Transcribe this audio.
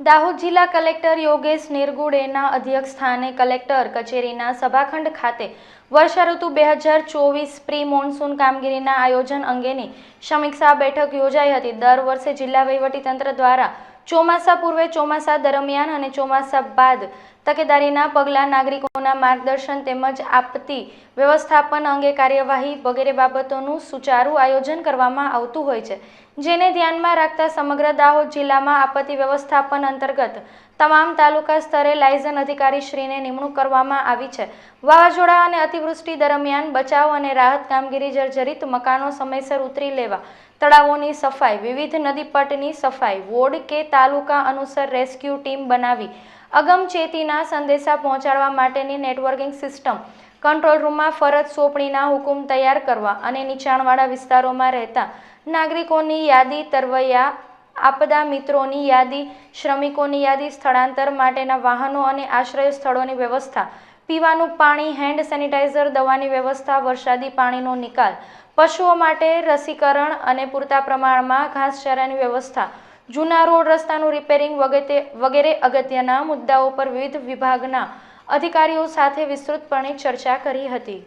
દાહોદ જિલ્લા કલેક્ટર યોગેશ નિરગુડેના અધ્યક્ષસ્થાને કલેક્ટર કચેરીના સભાખંડ ખાતે વર્ષા ઋતુ બે હજાર ચોવીસ પ્રી મોન્સૂન કામગીરીના આયોજન અંગેની સમીક્ષા બેઠક યોજાઈ હતી. દર વર્ષે જિલ્લા વહીવટીતંત્ર દ્વારા ચોમાસા પૂર્વે ચોમાસા દરમિયાન અને ચોમાસા બાદ તકેદારીના પગલાં નાગરિકોના માર્ગદર્શન તેમજ આપતી વ્યવસ્થાપન અંગે કાર્યવાહી વગેરે બાબતોનું સુચારું આયોજન કરવામાં આવતું હોય છે, જેને ધ્યાનમાં રાખતા સમગ્ર દાહોદ જિલ્લામાં આપત્તિ વ્યવસ્થાપન અંતર્ગત તમામ તાલુકા સ્તરે લાયઝન અધિકારીશ્રીને નિમણૂક કરવામાં આવી છે. વાવાઝોડા અને અતિવૃષ્ટિ દરમિયાન બચાવ અને રાહત કામગીરી જર્જરિત મકાનો સમયસર ઉતરી લેવા, તળાવોની સફાઈ, વિવિધ નદીપટની સફાઈ, વોર્ડ કે તાલુકા અનુસાર રેસ્ક્યુ ટીમ બનાવી અગમચેતીના સંદેશા પહોંચાડવા માટેની નેટવર્કિંગ સિસ્ટમ કંટ્રોલ રૂમમાં ફરજ સોંપણીના હુકુમ તૈયાર કરવા અને નીચાણવાળા વિસ્તારોમાં રહેતા નાગરિકોની યાદી તરવૈયા, આપદા મિત્રોની યાદી, શ્રમિકોની યાદી, સ્થળાંતર માટેના વાહનો અને આશ્રય સ્થળોની વ્યવસ્થા, પીવાનું પાણી, હેન્ડ સેનિટાઈઝર, દવાની વ્યવસ્થા, વરસાદી પાણીનો નિકાલ, પશુઓ માટે રસીકરણ અને પૂરતા પ્રમાણમાં ઘાસચારાની વ્યવસ્થા જૂના રોડ રસ્તાનું રિપેરિંગ વગેરે વગેરે અગત્યના મુદ્દાઓ પર વિવિધ વિભાગના અધિકારીઓ સાથે વિસ્તૃતપણે ચર્ચા કરી હતી.